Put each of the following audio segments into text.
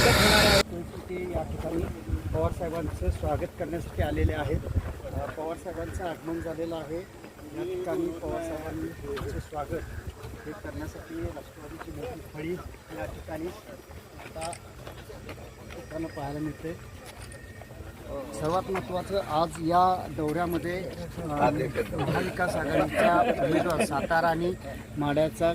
या ठिकाणी पवारसाहेबांचं स्वागत करण्यासाठी आलेले आहेत. पवारसाहेबांचं आगमन झालेलं आहे. या ठिकाणी पवारसाहेबांचं स्वागत हे करण्यासाठी राष्ट्रवादीची मोठी फळी या ठिकाणी आता येताना पाहायला मिळते. सर्वात महत्त्वाचं आज या दौऱ्यामध्ये महाविकास आघाडीच्या उमेदवार सातारा आणि माड्याचा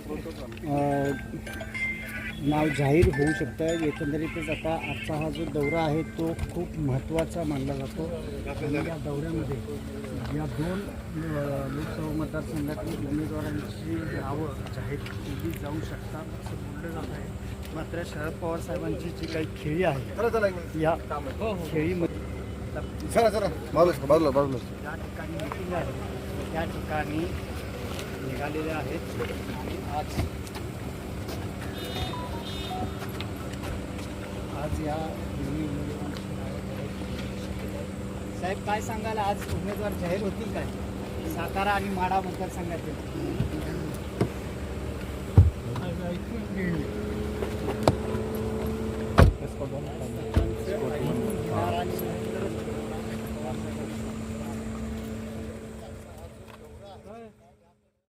नाव जाहीर होऊ शकतं. एकंदरीतच आता आजचा हा जो दौरा आहे तो खूप महत्त्वाचा मानला जातो. आणि या दौऱ्यामध्ये या दोन लोकसभा मतदारसंघातील उमेदवारांची नावं जाहीर केली जाऊ शकतात असं बोललं जात आहे. मात्र शरद पवार साहेबांची जी काही खेळी आहे या खेळीमध्ये ज्या ठिकाणी मिटिंग आहे. त्या ठिकाणी निघालेले आहेत. आणि आज साहेब काय सांगाल? आज उमेदवार जाहीर होतील काय? सातारा माडा मतदारसंघातील.